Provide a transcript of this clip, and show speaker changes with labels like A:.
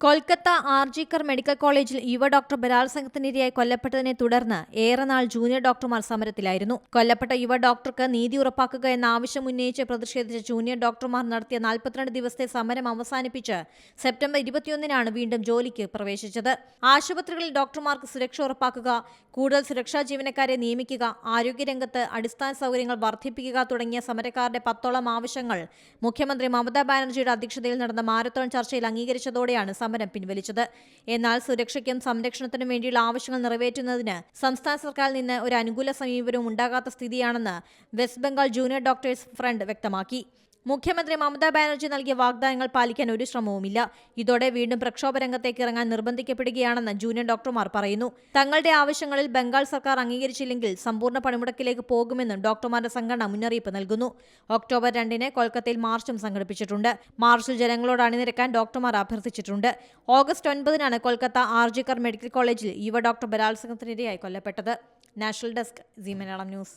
A: Kolkata RG Kar medical കോളേജിൽ യുവ doctor ബലാത്സംഗത്തിനിരയായി കൊല്ലപ്പെട്ടതിനെ തുടർന്ന് ഏറെ നാൾ ജൂനിയർ ഡോക്ടർമാർ സമരത്തിലായിരുന്നു. കൊല്ലപ്പെട്ട യുവ ഡോക്ടർക്ക് നീതി ഉറപ്പാക്കുക എന്ന ആവശ്യം ഉന്നയിച്ച് പ്രതിഷേധിച്ച ജൂനിയർ ഡോക്ടർമാർ നടത്തിയ നാൽപ്പത്തിരണ്ട് ദിവസത്തെ സമരം അവസാനിപ്പിച്ച് സെപ്റ്റംബർ ഇരുപത്തിയൊന്നിനാണ് വീണ്ടും ജോലിക്ക് പ്രവേശിച്ചത്. ആശുപത്രികളിൽ ഡോക്ടർമാർക്ക് സുരക്ഷ ഉറപ്പാക്കുക കൂടുതൽ സുരക്ഷാ ജീവനക്കാരെ നിയമിക്കുക ആരോഗ്യരംഗത്ത് അടിസ്ഥാന സൗകര്യങ്ങൾ വർദ്ധിപ്പിക്കുക തുടങ്ങിയ സമരക്കാരുടെ പത്തോളം ആവശ്യങ്ങൾ മുഖ്യമന്ത്രി മമതാ ബാനർജിയുടെ അധ്യക്ഷതയിൽ നടന്ന മാരത്തോൺ ചർച്ചയിൽ അംഗീകരിച്ചതോടെയാണ് പിൻവലിച്ചത്. എന്നാൽ സുരക്ഷയ്ക്കും സംരക്ഷണത്തിനും വേണ്ടിയുള്ള ആവശ്യങ്ങൾ നിറവേറ്റുന്നതിന് സംസ്ഥാന സർക്കാരിൽ നിന്ന് ഒരു അനുകൂല സമീപനവും ഉണ്ടാകാത്ത സ്ഥിതിയാണെന്ന് West Bengal junior doctors front വ്യക്തമാക്കി. മുഖ്യമന്ത്രി മമതാ ബാനർജി നൽകിയ വാഗ്ദാനങ്ങൾ പാലിക്കാൻ ഒരു ശ്രമവുമില്ല. ഇതോടെ വീണ്ടും പ്രക്ഷോഭ രംഗത്തേക്ക് ഇറങ്ങാൻ നിർബന്ധിക്കപ്പെടുകയാണെന്ന് ജൂനിയർ ഡോക്ടർമാർ പറയുന്നു. തങ്ങളുടെ ആവശ്യങ്ങളിൽ ബംഗാൾ സർക്കാർ അംഗീകരിച്ചില്ലെങ്കിൽ സമ്പൂർണ പണിമുടക്കിലേക്ക് പോകുമെന്നും ഡോക്ടർമാരുടെ സംഘടന മുന്നറിയിപ്പ് നൽകുന്നു. ഒക്ടോബർ രണ്ടിന് കൊൽക്കത്തയിൽ മാർച്ചും സംഘടിപ്പിച്ചിട്ടുണ്ട്. മാർച്ചിൽ ജനങ്ങളോട് അണിനിരക്കാൻ ഡോക്ടർമാർ അഭ്യർത്ഥിച്ചിട്ടുണ്ട്. ഓഗസ്റ്റ് ഒൻപതിനാണ് കൊൽക്കത്ത ആർജിക്കർ മെഡിക്കൽ കോളേജിൽ യുവ ഡോക്ടർ ബലാത്സംഗത്തിനിരയായി കൊല്ലപ്പെട്ടത്. National desk Zee Malayalam news.